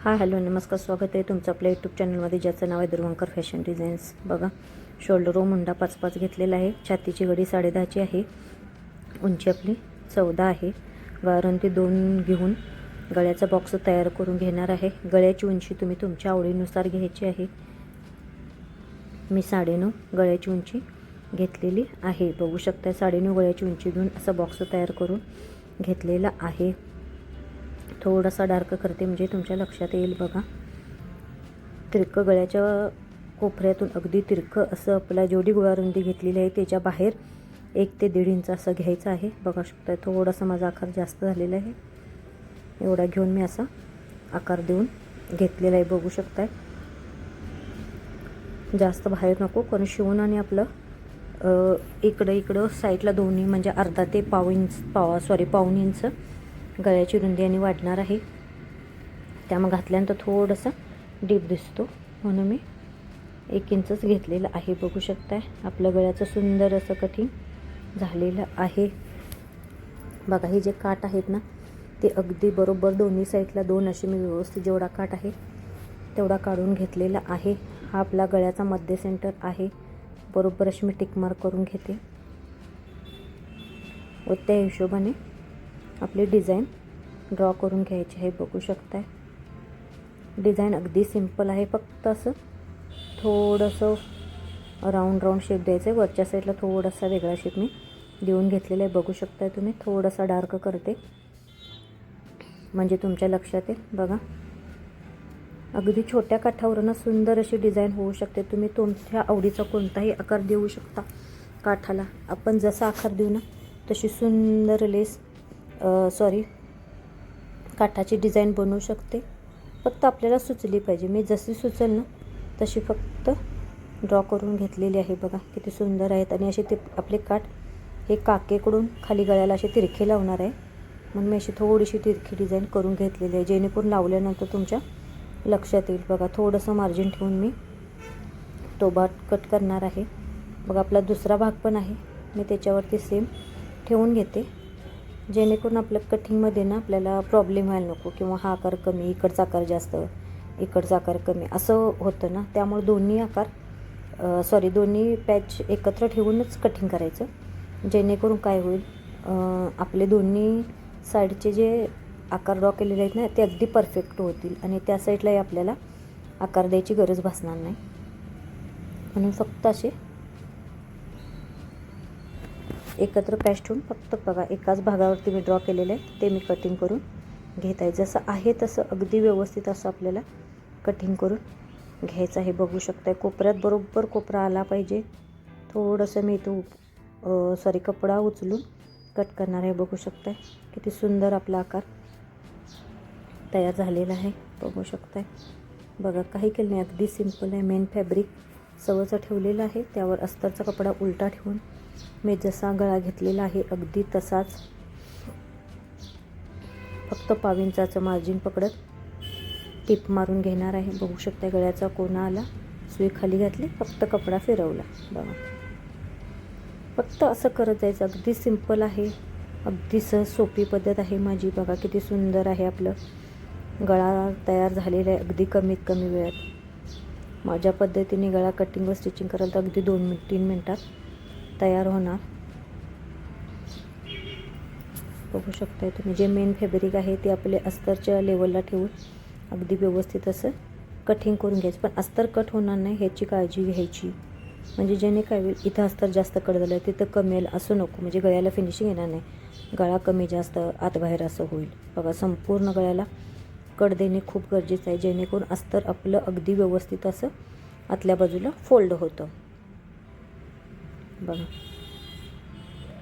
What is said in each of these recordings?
हा हॅलो नमस्कार स्वागत आहे तुमचं आपल्या यूट्यूब चॅनलमध्ये ज्याचं नाव आहे दुर्वंकर फॅशन डिझाईन्स बघा शोल्डर रो मुंडा पाच पाच घेतलेला आहे. छातीची गडी साडेदहाची आहे. उंची आपली चौदा आहे. गारंटी दोन घेऊन गळ्याचा बॉक्स तयार करून घेणार आहे. गळ्याची उंची तुम्ही तुमच्या आवडीनुसार घ्यायची आहे. मी साडेनऊ गळ्याची उंची घेतलेली आहे. बघू शकता साडेनऊ गळ्याची उंची घेऊन असा बॉक्स तयार करून घेतलेला आहे. थोडासा डार्क करते म्हणजे तुमच्या लक्षात येईल बघा. तिरकं गळ्याच्या कोपऱ्यातून अगदी तिरकं असं आपला जेवढी गोळारुंदी घेतलेली आहे त्याच्या बाहेर एक ते दीड इंच असं घ्यायचं आहे. बघा शकताय थोडासा माझा आकार जास्त झालेला आहे. एवढा घेऊन मी असा आकार देऊन घेतलेला आहे बघू शकताय. जास्त बाहेर नको कारण शिवून आणि आपलं इकडं इकडं साईडला दोन्ही म्हणजे अर्धा ते पाव इंच पाव सॉरी पाऊन इंच गळ्याची रुंदी आणि वाढणार आहे. त्यामुळे घातल्यानंतर थोडंसं डीप दिसतो. म्हणून मी एक इंचच घेतलेलं आहे. बघू शकताय आपलं गळ्याचं सुंदर असं कठीण झालेलं आहे. बघा हे जे काठ आहेत ना ते अगदी बरोबर दोन्ही साईडला दोन असे मी व्यवस्थित जेवढा काठ आहे तेवढा काढून घेतलेला आहे. हा आपला गळ्याचा मध्य सेंटर आहे. बरोबर अशी मी टिकमार करून घेते. व त्या हिशोबाने आपली डिझाईन ड्रॉ करून घ्यायची आहे बघू शकताय. डिझाईन अगदी सिंपल आहे फक्त असं थोडंसं राऊंड राऊंड शेप द्यायचं आहे वरच्या साईडला थोडासा वेगळा शेप मी देऊन घेतलेला आहे. बघू शकताय तुम्ही थोडासा डार्क करते. म्हणजे तुमच्या लक्षात येईल बघा. अगदी छोट्या काठावरनं सुंदर अशी डिझाईन होऊ शकते. तुम्ही तुमच्या आवडीचा कोणताही आकार देऊ शकता काठाला. आपण जसा आकार देऊ ना तशी सुंदर लेस सॉरी काठाची डिझाईन बनवू शकते. फक्त आपल्याला सुचली पाहिजे. मी जशी सुचल ना तशी फक्त ड्रॉ करून घेतलेली आहे बघा. किती सुंदर आहेत. आणि असे ते आपले काठ हे काकेकडून खाली गळ्याला असे तिरखे लावणार आहे. म्हणून मी अशी थोडीशी तिरखी डिझाईन करून घेतलेली आहे. जेणेकरून लावल्यानंतर तुमच्या लक्षात येईल बघा. थोडंसं मार्जिन ठेवून मी तो कट करणार आहे. बघा आपला दुसरा भाग पण आहे. मी त्याच्यावरती सेम ठेवून घेते. जेणेकरून आपल्या कटिंगमध्ये ना आपल्याला प्रॉब्लेम व्हायला नको किंवा हा आकार कमी इकडचा आकार जास्त इकडचा आकार कमी असं होतं ना. त्यामुळे दोन्ही आकार सॉरी दोन्ही पॅच एकत्र ठेवूनच कटिंग करायचं. जेणेकरून काय होईल आपले दोन्ही साईडचे जे आकार ड्रॉ केलेले आहेत ना ते अगदी परफेक्ट होतील आणि त्या साईडलाही आपल्याला आकार द्यायची गरज भासणार नाही. म्हणून फक्त असे एकत्र पॅच ठेवून फक्त बघा एकाच भागावरती मी ड्रॉ केलेलं आहे ते मी कटिंग करून घेत आहे. जसं आहे तसं अगदी व्यवस्थित असं आपल्याला कटिंग करून घ्यायचं आहे. बघू शकताय कोपऱ्यात बरोबर कोपरा आला पाहिजे. थोडंसं मी तो सॉरी कपडा उचलून कट करणार आहे. बघू शकताय किती सुंदर आपला आकार तयार झालेला आहे. बघू शकताय. बघा काही केलं नाही. अगदी सिंपल आहे. मेन फॅब्रिक सवचं ठेवलेलं आहे. त्यावर अस्तरचा कपडा उलटा ठेवून मी जसा गळा घेतलेला आहे अगदी तसाच फक्त पाविंचाचं मार्जिन पकडत टिप मारून घेणार आहे. बघू शकता गळ्याचा कोणा आला सुई खाली घातली फक्त कपडा फिरवला. बघा. फक्त असं करत जायचं. अगदी सिंपल आहे. अगदी सहज सोपी पद्धत आहे माझी. बघा किती सुंदर आहे आपलं. गळा तयार झालेला आहे. अगदी कमीत कमी वेळात. माझ्या पद्धतीने गळा कटिंग व स्टिचिंग कराल तर अगदी दोन मिनिट तीन मिनटात तयार होणार. बघू शकताय तुम्ही जे मेन फॅब्रिक आहे ते आपले अस्तरच्या लेवलला ठेवून अगदी व्यवस्थित असं कटिंग करून घ्यायचं. पण अस्तर कट होणार नाही ह्याची काळजी घ्यायची. म्हणजे जेणे काय होईल इथं अस्तर जास्त कट झालं तिथं कमेल असं नको. म्हणजे गळ्याला फिनिशिंग येणार नाही. गळा कमी जास्त आतबाहेर असं होईल. बघा संपूर्ण गळ्याला कट देणे खूप गरजेचं आहे जेणेकरून अस्तर आपलं अगदी व्यवस्थित असं आतल्या बाजूला फोल्ड होतं. बघा.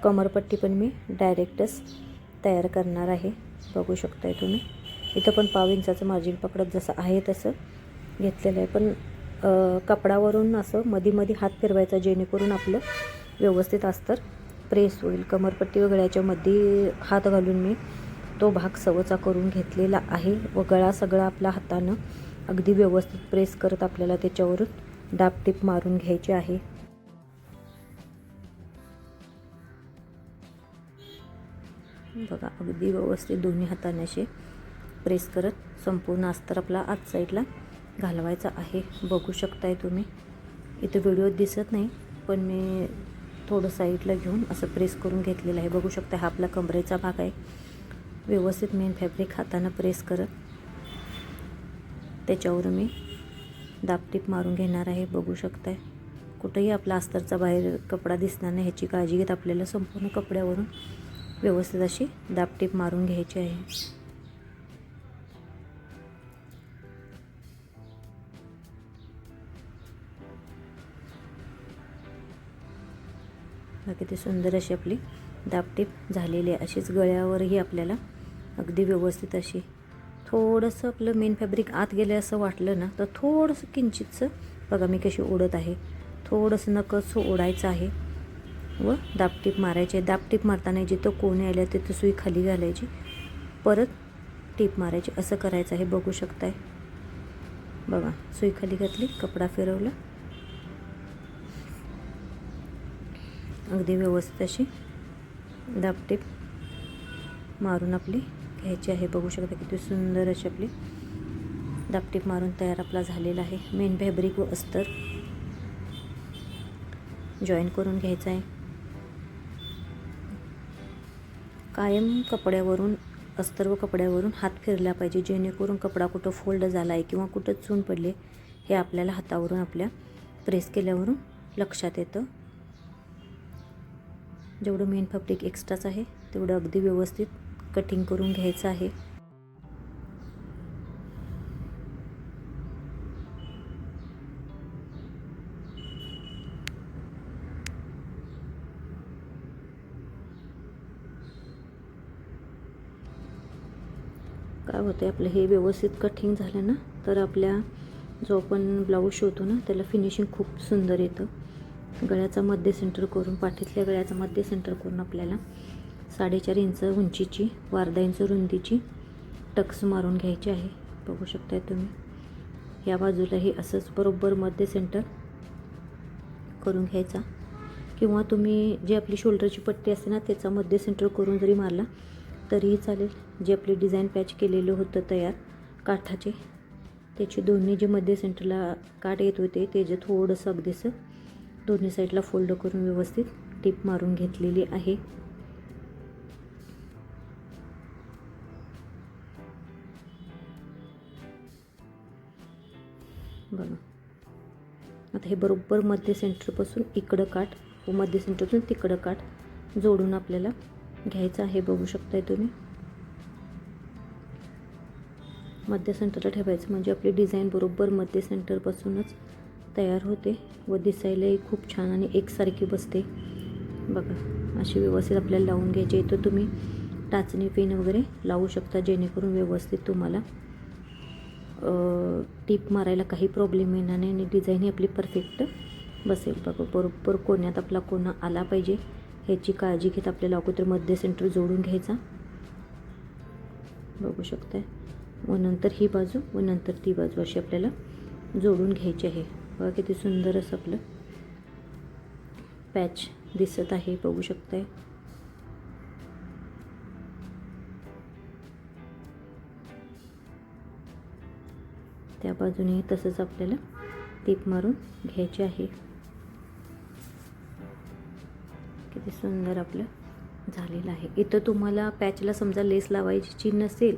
कमरपट्टी पण मी डायरेक्टच तयार करणार आहे. बघू शकताय तुम्ही. इथं पण पाव इंचाचं मार्जिन पकडत जसं आहे तसं घेतलेलं आहे. पण कपडावरून असं मधी मधी हात फिरवायचा जेणेकरून आपलं व्यवस्थित अस्तर प्रेस होईल. कमरपट्टी व मध्ये हात घालून मी तो भाग सवचा करून घेतलेला आहे. व गळा सगळा आपला हातानं अगदी व्यवस्थित प्रेस करत आपल्याला त्याच्यावरून डापटीप मारून घ्यायची आहे. बघा अगदी व्यवस्थित दोन्ही हाताने असे प्रेस करत संपूर्ण अस्तर आपला आत साईडला घालवायचा आहे. बघू शकताय तुम्ही. इथं व्हिडिओ दिसत नाही पण मी थोडं साईडला घेऊन असं प्रेस करून घेतलेलं आहे. बघू शकता हा आपला कमरेचा भाग आहे. व्यवस्थित मेन फॅब्रिक हातानं प्रेस करत त्याच्यावर मी दापटीप मारून घेणार आहे. बघू शकताय कुठंही आपला अस्तरचा बाहेर कपडा दिसणार नाही. ह्याची काळजी घेत आपल्याला संपूर्ण कपड्यावरून व्यवस्थित अशी दापटीप मारून घ्यायची आहे. बाकी ती सुंदर अशी आपली दापटीप झालेली आहे. अशीच गळ्यावरही आपल्याला अगदी व्यवस्थित अशी थोडंसं आपलं मेन फॅब्रिक आत गेलं असं वाटलं ना तर थोडंसं किंचितचं बघा मी कशी ओढत आहे. थोडंसं नकसं ओढायचं आहे. व दापटीप मारायची. आहे दापटीप मारताना जिथं कोणी आल्या तिथं सुई खाली घालायची. परत टीप मारायची. असं करायचं आहे. बघू शकताय. बघा सुई खाली घातली कपडा फिरवला. अगदी व्यवस्थित अशी दापटीप मारून आपली घ्यायची आहे. बघू शकता किती सुंदर अशी आपली दापटीप मारून तयार आपला झालेला आहे. मेन फॅब्रिक व अस्तर जॉईन करून घ्यायचं आहे. कायम कपड्यावरून अस्तर व कपड्यावरून हात फिरला पाहिजे. जेणेकरून कपडा कुठं फोल्ड झाला आहे किंवा कुठं चून पडले हे आपल्याला हातावरून आपल्या प्रेस केल्यावरून लक्षात येतं. जेवढं मेन फॅब्रिक एक्स्ट्राच आहे तेवढं अगदी व्यवस्थित कटिंग करून घ्यायचं आहे. काय होतं आहे आपलं हे व्यवस्थित कटिंग झालं ना तर आपल्या जो आपण ब्लाऊज शिवतो ना त्याला फिनिशिंग खूप सुंदर येतं. गळ्याचा मध्य सेंटर करून पाठीतल्या गळ्याचा मध्य सेंटर करून आपल्याला साडेचार इंच उंचीची वारदा इंच रुंदीची टक्स मारून घ्यायची आहे. बघू शकताय तुम्ही. या बाजूलाही असंच बरोबर मध्य सेंटर करून घ्यायचा. किंवा तुम्ही जी आपली शोल्डरची पट्टी असते ना त्याचा मध्य सेंटर करून जरी मारला तरीही चालेल. जे आपले डिझाईन पॅच केलेलं होतं तयार काठाचे. त्याचे दोन्ही जे मध्ये सेंटरला काठ येत होते ते जे थोडंसं अगदीसं दोन्ही साईडला फोल्ड करून व्यवस्थित टीप मारून घेतलेली आहे. बघा. आता हे बरोबर मध्य सेंटरपासून इकडं काठ व मध्य सेंटरपासून तिकडं काठ जोडून आपल्याला घ्यायचं आहे. बघू शकताय तुम्ही. मध्य सेंटरला ठेवायचं. म्हणजे आपली डिझाईन बरोबर मध्य सेंटरपासूनच तयार होते व दिसायलाही खूप छान आणि एकसारखी बसते. बघा अशी व्यवस्थित आपल्याला लावून घ्यायची. तर तुम्ही टाचणी पेन वगैरे लावू शकता जेणेकरून व्यवस्थित तुम्हाला टीप मारायला काही प्रॉब्लेम येणार नाही आणि डिझाईन ही आपली परफेक्ट बसेल. बघा बरोबर कोण्यात आपला कोणा आला पाहिजे ह्याची काळजी घेत आपल्याला अगोदर मध्य सेंटर जोडून घ्यायचा. बघू शकताय? व नंतर ही बाजू व नंतर ती बाजू अशी आपल्याला जोडून घ्यायची आहे. बघा किती सुंदर असं आपलं पॅच दिसत आहे बघू शकताय. त्या बाजूने तसंच आपल्याला टीप मारून घ्यायची आहे. किती सुंदर आपलं झालेलं आहे. इथं तुम्हाला पॅचला समजा लेस लावायची नसेल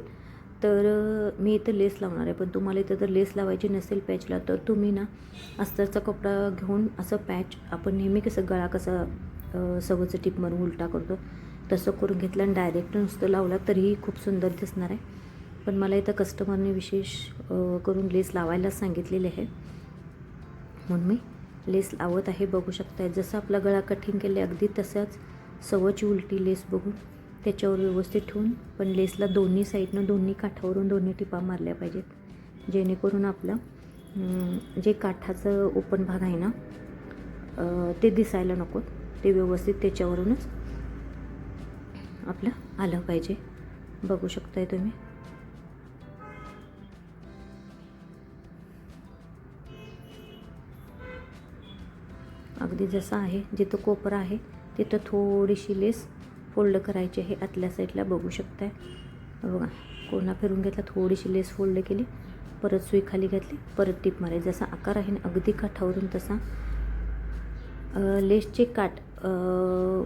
तर मी इथं लेस लावणार आहे. पण तुम्हाला इथं जर लेस लावायची नसेल पॅचला तर तुम्ही ना अस्तरचा कपडा घेऊन असं पॅच आपण नेहमी कसं गळा कसा सगळंचं टीप मारून उलटा करतो तसं करून घेतलं आणि डायरेक्ट नुसतं लावला तरीही खूप सुंदर दिसणार आहे. पण मला इथं कस्टमरने विशेष करून लेस लावायलाच सांगितलेले आहे. म्हणून मी लेस लावत आहे. बघू शकताय जसं आपला गळा कठीण केले अगदी तसंच सवची उलटी लेस बघून. त्याच्यावर व्यवस्थित ठेवून पण लेसला दोन्ही साईडनं दोन्ही काठावरून दोन्ही टिपा मारल्या पाहिजेत. जेणेकरून आपलं जे काठाचं ओपन भाग आहे ना ते दिसायला नको ते व्यवस्थित त्याच्यावरूनच आपलं आलं पाहिजे. बघू शकताय तुम्ही. अगदी जसं आहे जिथं कोपरा आहे तिथं थोडीशी लेस फोल्ड करायचे हे आतल्या साईडला बघू शकताय. बघा कोणा फिरून घेतला थोडीशी लेस फोल्ड केली परत सुई खाली घातली परत टीप मारायची जसा आकार आहे ना अगदी काठावरून तसा. लेसचे काठ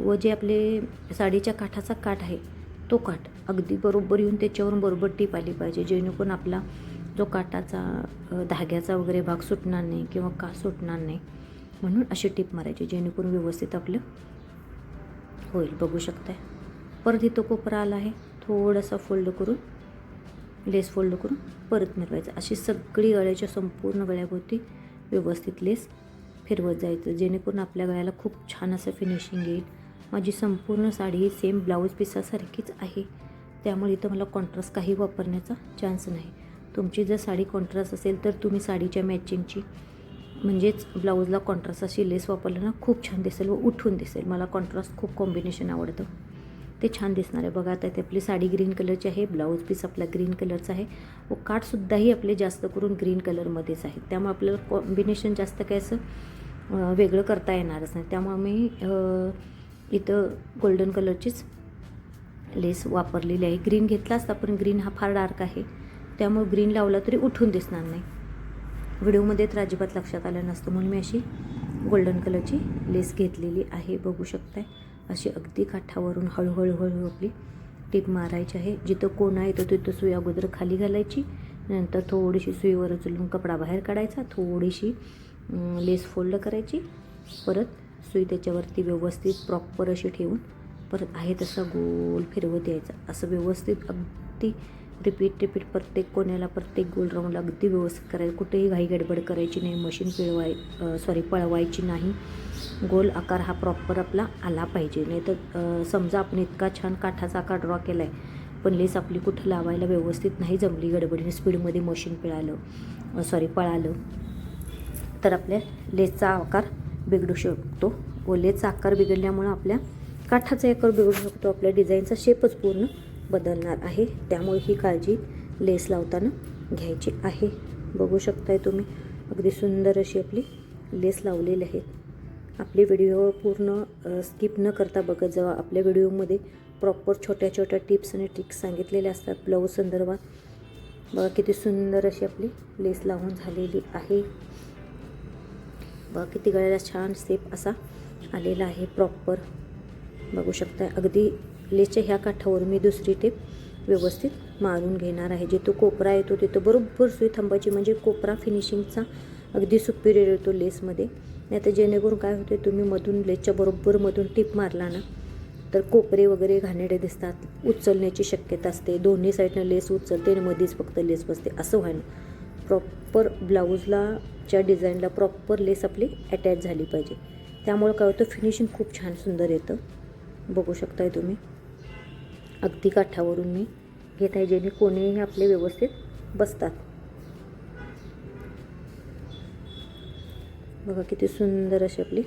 व जे आपले साडीच्या काठाचा काठ आहे तो काठ अगदी बरोबर येऊन त्याच्यावरून बरोबर टीप आली पाहिजे. जेणेकरून आपला जो काटाचा धाग्याचा वगैरे भाग सुटणार नाही किंवा का सुटणार नाही म्हणून अशी टीप मारायची जेणेकरून व्यवस्थित आपलं होईल बघू शकताय. परत इथं कोपरा आला आहे थोडासा फोल्ड करून लेस फोल्ड करून परत मिरवायचं. अशी सगळी गळ्याच्या संपूर्ण गळ्याभोवती व्यवस्थित लेस फिरवत जायचं. जेणेकरून आपल्या गळ्याला खूप छान असं फिनिशिंग येईल. माझी संपूर्ण साडी ही सेम ब्लाऊज पिसासारखीच आहे. त्यामुळे इथं मला कॉन्ट्रास्ट काही वापरण्याचा चान्स नाही. तुमची जर साडी कॉन्ट्रास्ट असेल तर तुम्ही साडीच्या मॅचिंगची म्हणजेच ब्लाऊजला कॉन्ट्रास्ट अशी लेस वापरलं ना खूप छान दिसेल व उठून दिसेल. मला कॉन्ट्रास्ट खूप कॉम्बिनेशन आवडतं. ते छान दिसणार आहे. बघा आता ते आपली साडी ग्रीन कलरची आहे. ब्लाऊज पीस आपला ग्रीन कलरचा आहे. व काठसुद्धाही आपले जास्त करून ग्रीन कलरमध्येच आहेत. त्यामुळे आपल्याला कॉम्बिनेशन जास्त काय असं वेगळं करता येणारच नाही. त्यामुळे मी इथं गोल्डन कलरचीच लेस वापरलेली आहे. ग्रीन घेतला असता पण ग्रीन हा फार डार्क आहे. त्यामुळे ग्रीन लावला तरी उठून दिसणार नाही. व्हिडिओमध्ये तर अजिबात लक्षात आलं नसतं. म्हणून मी अशी गोल्डन कलरची लेस घेतलेली आहे. बघू शकताय. अशी अगदी काठावरून हळूहळू हळूहळू आपली टीप मारायची आहे. जिथं कोणा येतो तिथं सुई अगोदर खाली घालायची. नंतर थोडीशी सुईवर उचलून कपडा बाहेर काढायचा. थोडीशी लेस फोल्ड करायची. परत सुई त्याच्यावरती व्यवस्थित प्रॉपर अशी ठेवून परत आहे तसा गोल फिरवत यायचा. असं व्यवस्थित अगदी रिपीट रिपीट प्रत्येक कोण्याला प्रत्येक गोल राऊंडला अगदी व्यवस्थित करायचं. कुठेही घाई गडबड करायची नाही मशीन पिळवाय सॉरी पळवायची नाही. गोल आकार हा प्रॉपर आपला आला पाहिजे. नाही तर समजा आपण इतका छान काठाचा आकार ड्रॉ केला आहे पण लेस आपली कुठं लावायला व्यवस्थित नाही जमली गडबडीने स्पीडमध्ये मशीन पिळालं सॉरी पळालं तर आपल्या लेसचा आकार बिघडू शकतो. व लेसचा आकार बिघडल्यामुळं आपल्या काठाचा आकार बिघडू शकतो. आपल्या डिझाईनचा शेपच पूर्ण बदलणार आहे. त्यामुळे ही काळजी लेस लावताना घ्यायची आहे. बघू शकताय तुम्ही अगदी सुंदर अशी आपली लेस लावलेली आहे. आपले व्हिडिओ पूर्ण स्किप न करता बघत जावा. आपल्या व्हिडिओमध्ये प्रॉपर छोट्या छोट्या टिप्स आणि ट्रिक्स सांगितलेल्या असतात. ब्लाऊज संदर्भात बघा किती सुंदर अशी आपली लेस लावून झालेली आहे. बघा किती गळ्याला छान सेप असा आलेला आहे. प्रॉपर बघू शकता अगदी लेसच्या ह्या काठावर मी दुसरी टेप व्यवस्थित मारून घेणार आहे. जिथं कोपरा येतो तिथं बरोबर सुई थांबायची म्हणजे कोपरा फिनिशिंगचा अगदी सुपिरियर येतो लेसमध्ये. नाही तर जेणेकरून काय होते तुम्ही मधून लेसच्या बरोबर मधून टिप मारला ना तर कोपरे वगैरे घाणेडे दिसतात उचलण्याची शक्यता असते. दोन्ही साईडनं लेस उचलते आणि मध्येच फक्त लेस बसते. असं व्हायला प्रॉपर ब्लाऊजला च्या डिझाईनला प्रॉपर लेस आपली अटॅच झाली पाहिजे. त्यामुळं काय होतं फिनिशिंग खूप छान सुंदर येतं. बघू शकताय तुम्ही. अगदी काठावरून मी घेत आहे जेणे कोणीही आपले व्यवस्थित बसतात. बघा किती सुंदर अशी आपली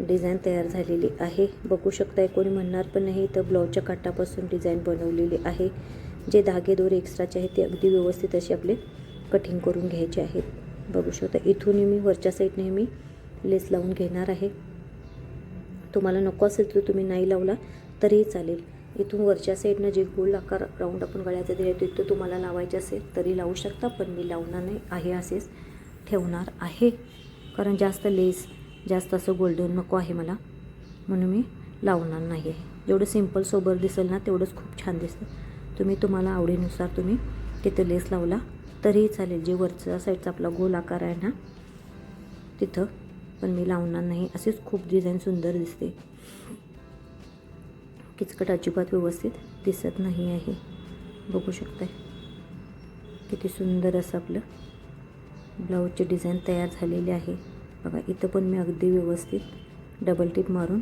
डिझाईन तयार झालेली आहे. बघू शकताय कोणी म्हणणार पण नाही तर ब्लाऊजच्या काठापासून डिझाईन बनवलेली आहे. जे धागे दोरे एक्स्ट्राचे आहेत ते अगदी व्यवस्थित असे आपले कटिंग करून घ्यायचे आहेत. बघू शकता इथूनही मी वरच्या साईडने मी लेस लावून घेणार आहे. तुम्हाला नको असेल तर तुम्ही नाही लावला तरीही चालेल. इथून वरच्या साईडनं जे गोल आकार राऊंड आपण गळ्याचं दिले तिथं तुम्हाला लावायचे असेल तरी लावू शकता पण मी लावणार नाही. आहे असेच ठेवणार आहे. कारण जास्त लेस जास्त असं गोल्डन नको आहे मला. म्हणून मी लावणार नाही आहे जेवढं सिंपल सोबर दिसेल ना तेवढंच खूप छान दिसतं तुम्ही तुम्हाला आवडीनुसार तुम्ही तिथं लेस लावला तरीही चालेल. जे वरच्या साईडचा आपला गोल आकार आहे ना तिथं. पण मी लावणार नाही. असेच खूप डिझाईन सुंदर दिसते. किचकट अजिबात व्यवस्थित दिसत नाही आहे. बघू शकताय. किती सुंदर असं आपलं ब्लाऊजचे डिझाईन तयार झालेले आहे. बघा इथं पण मी अगदी व्यवस्थित डबल टिप मारून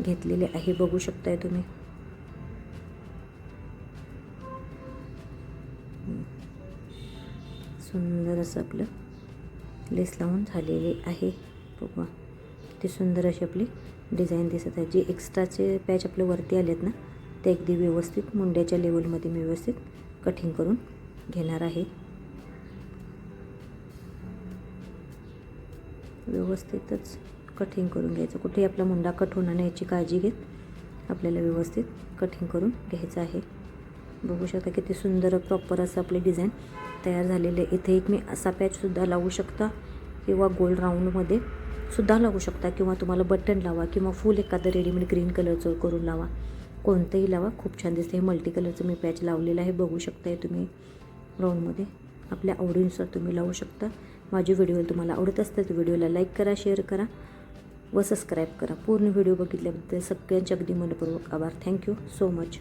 घेतलेले आहे. बघू शकताय तुम्ही. सुंदर असं आपलं लेस लावून झालेले आहे. बघा किती सुंदर अशी आपली डिझाईन दिसत आहे. जे एक्स्ट्राचे पॅच आपले वरती आलेत ना ते अगदी व्यवस्थित मुंड्याच्या लेवलमध्ये मी व्यवस्थित कटिंग करून घेणार आहे. व्यवस्थितच कटिंग करून घ्यायचं. कुठेही आपला मुंडा कट होणार नाही याची काळजी घेत आपल्याला व्यवस्थित कटिंग करून घ्यायचं आहे. बघू शकता किती सुंदर प्रॉपर असं आपले डिझाईन तयार झालेले आहे. इथे एक मी असा पॅचसुद्धा लावू शकता किंवा गोल राऊंडमध्ये सुद्धा लावू शकता किंवा तुम्हाला बटन लावा किंवा फुल एखादं रेडीमेड ग्रीन कलरचं करून लावा. कोणतंही लावा खूप छान दिसते. हे मल्टी कलरचं मी पॅच लावलेलं आहे. बघू शकताय तुम्ही राऊंडमध्ये आपल्या आवडीनुसार तुम्ही लावू शकता. माझे व्हिडिओ तुम्हाला आवडत असतील तर व्हिडिओला लाईक करा शेअर करा व सबस्क्राईब करा. पूर्ण व्हिडिओ बघितल्याबद्दल सगळ्यांचे अगदी मनपूर्वक आभार. Thank you so much